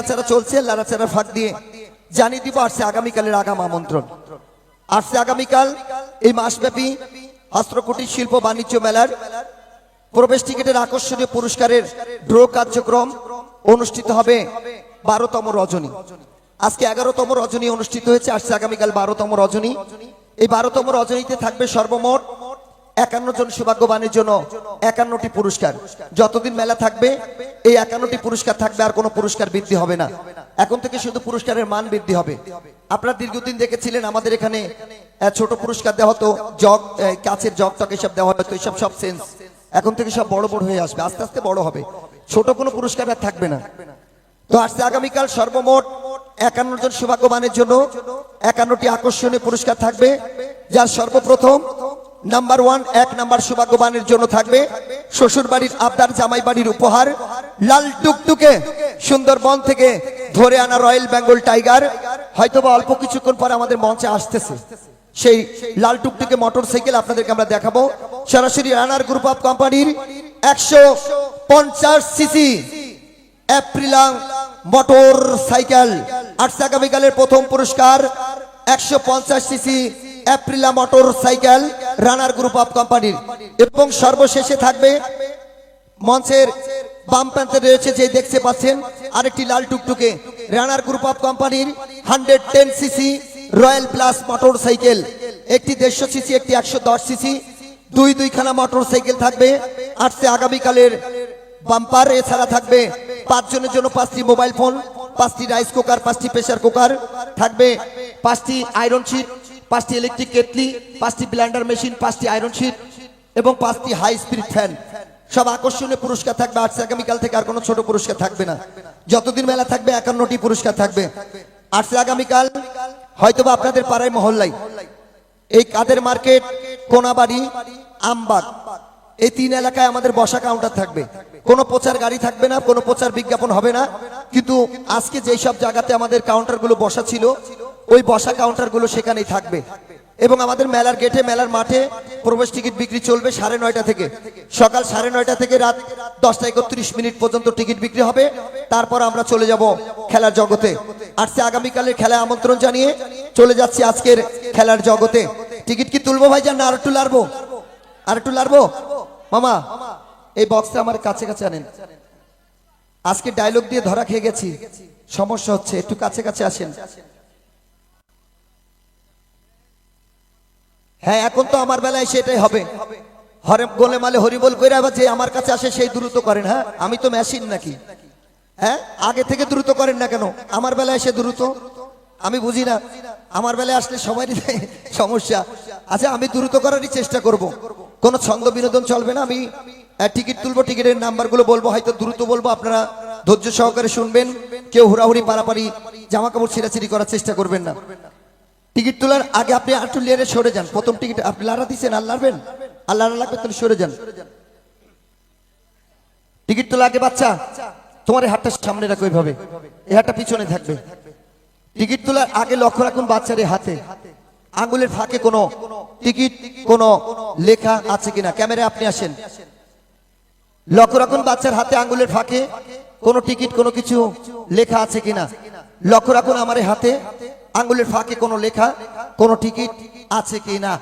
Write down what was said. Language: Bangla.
লাড়াচাড়া চলছে লাড়াচাড়া ফাঁক দিয়ে জানিয়ে দিব, আসছে আগামীকালের আগাম আমন্ত্রণ। আসছে আগামীকাল এই মাসব্যাপী হস্ত্রকুটির শিল্প বাণিজ্য মেলার প্রবেশ টিকিটের আকর্ষণীয় পুরস্কারের ড্র কার্যক্রম অনুষ্ঠিত হবে বারোতম রজনী। আজকে এগারোতম রজনী অনুষ্ঠিত হয়েছে, আসছে আগামীকাল বারোতম রজনী। এই বারোতম রজনীতে থাকবে সর্বমোট একান্ন জন সৌভাগ্যবানের জন্য একান্নটি পুরস্কার। যতদিন মেলা থাকবে, এই একান্নটি পুরস্কার থাকবে আর কোনো পুরস্কার বৃদ্ধি হবে না। এখন থেকে শুধু পুরস্কারের মান বৃদ্ধি হবে। আপনারা দীর্ঘদিন দেখেছিলেন আমাদের এখানে ছোট পুরস্কার দেওয়া হতো, জগ কাচের জগ টক এসব দেওয়া হতো, এসব সব সেন্স এখন থেকে সব বড় বড় হয়ে আসবে, আস্তে আস্তে বড় হবে। ছোট কোনো পুরস্কার আর থাকবে না। তো আসছে আগামীকাল সর্বমোট একান্ন জন সৌভাগ্যবানের জন্য একান্নটি আকর্ষণীয় পুরস্কার থাকবে, যার সর্বপ্রথম নাম্বার ওয়ান এক নাম্বার সৌভাগ্যবানের জন্য থাকবে শ্বশুর বাড়ির আবদার জামাই বাড়ির উপহার লাল টুকটুকে সুন্দরবন থেকে ধরে আনা রয়্যাল বেঙ্গল টাইগার। হয়তোবা অল্প কিছুক্ষণ পর আমাদের মঞ্চে আসতেছে। সেই লাল টুকটুকে মোটর সাইকেল আপনাদেরকে আমরা দেখাবো। সরাসরি রানার গ্রুপ অফ কোম্পানির একশো পঞ্চাশ সিসি অ্যাপ্রিলাং মোটর সাইকেল আটশো আগামীকালের প্রথম পুরস্কার একশো পঞ্চাশ CC Aprilia motorcycle runner group of কোম্পানির। এবং সর্বশেষে থাকবে মঞ্চের বাম প্রান্তে রয়েছে যে দেখতে পাচ্ছেন, আরেকটি লাল টুকটুকে। রানার গ্রুপ অফ কোম্পানির hundred ten CC royal plus motorcycle একটি দেড়শো সিসি, একটি একশো দশ সিসি। দুই দুইখানা মোটর সাইকেল থাকবে। আসছে আগামীকালের বাম্পার, এছাড়া থাকবে পাঁচজনের জন্য পাঁচটি মোবাইল ফোন, পাঁচটি রাইস কুকার, পাঁচটি প্রেসার কুকার, থাকবে পাঁচটি আয়রন শিট পাঁচটি ইলেকট্রিক কেটলি, পাঁচটি ব্ল্যান্ডার মেশিন পাঁচটি আয়রন শিট এবং পাঁচটি হাই স্পিড ফ্যান সব আকর্ষণীয় পুরস্কার থাকবে আজকে আগামীকাল থেকে আর কোনো ছোট পুরস্কার থাকবে না। যতদিন মেলা থাকবে, একান্নটি পুরস্কার থাকবে। আজকে আগামীকাল, হয়তোবা আপনাদের পাড়ায় মহল্লাই এই কাদের মার্কেট কোনাবাড়ি, আমবাগ। এই তিন এলাকায় আমাদের বসা কাউন্টার থাকবে। কোনো প্রচার গাড়ি থাকবে না, কোনো প্রচার বিজ্ঞাপন হবে না। কিন্তু আজকে যেই সব জায়গাতে আমাদের কাউন্টারগুলো বসা ছিল ওই বসা কাউন্টারগুলো সেখানেই থাকবে। এবং আমাদের মেলার গেটে মেলার মাঠে প্রবেশ টিকিট বিক্রি চলবে সাড়ে নয়টা থেকে। সকাল সাড়ে নয়টা থেকে রাত দশটা একত্রিশ মিনিট পর্যন্ত টিকিট বিক্রি হবে। তারপর আমরা চলে যাব খেলার জগতে। আসছে আগামীকালের খেলায় আমন্ত্রণ জানিয়ে চলে যাচ্ছি আজকের খেলার জগতে। টিকিট কি তুলবো ভাই যান না আর একটু লারবো আর একটু লারবো মামা, এই বক্সটা আমার কাছে কাছে আনেন। আজকে ডায়লগ দিয়ে ধরা খেয়ে গেছি। সমস্যা হচ্ছে, একটু কাছে কাছে আসেন। হ্যাঁ এখন তো আমার বেলায় সেটাই হবে। হরে গোলে মালে হরিবল করে আবার যে আমার কাছে আসে সেই দ্রুত করেন হ্যাঁ? আমি তো মেশিন নাকি? হ্যাঁ? আগে থেকে দ্রুত করেন না কেন? আমার বেলায় এসে দ্রুত? আমি বুঝি না। আমার বেলায় আসলে সবারই সমস্যা। আচ্ছা আমি দ্রুত করারই চেষ্টা করব। কোনো ছন্দ বিনোদন চলবে না। আমি টিকিট তুলবো, টিকিটের নাম্বারগুলো বলব, হয়তো দ্রুত বলব। আপনারা ধৈর্য সহকারে শুনবেন। কেউ হুড়াহুড়ি, পারাপারি জামা কাপড় ছিঁড়াছিড়ি করার চেষ্টা করবেন না। টিকিট তোলার আগে আপনি একটু লেয়ারে সরে যান। প্রথম টিকিট আপনি লারা দিচ্ছেন আর লাড়বেন আর লাগবে তাহলে সরে যান। টিকিট তোলা আগে বাচ্চা, তোমার হাতটা সামনে রাখো এইভাবে। এই হাতটা পিছনে থাকবে। টিকিট তোলার আগে লক্ষ্য রাখুন বাচ্চার হাতে। আঙ্গুলের ফাঁকে কোনো টিকিট, কোনো লেখা আছে কিনা? ক্যামেরায় আপনি আসেন। লক্ষ্য রাখুন বাচ্চার হাতে আঙ্গুলের ফাঁকে কোনো টিকিট, কোনো কিছু লেখা আছে কিনা? লক্ষ্য রাখুন আমার হাতে। আঙ্গুলের ফাঁকে কোনো লেখা কোনো টিকিট আছে কিনা?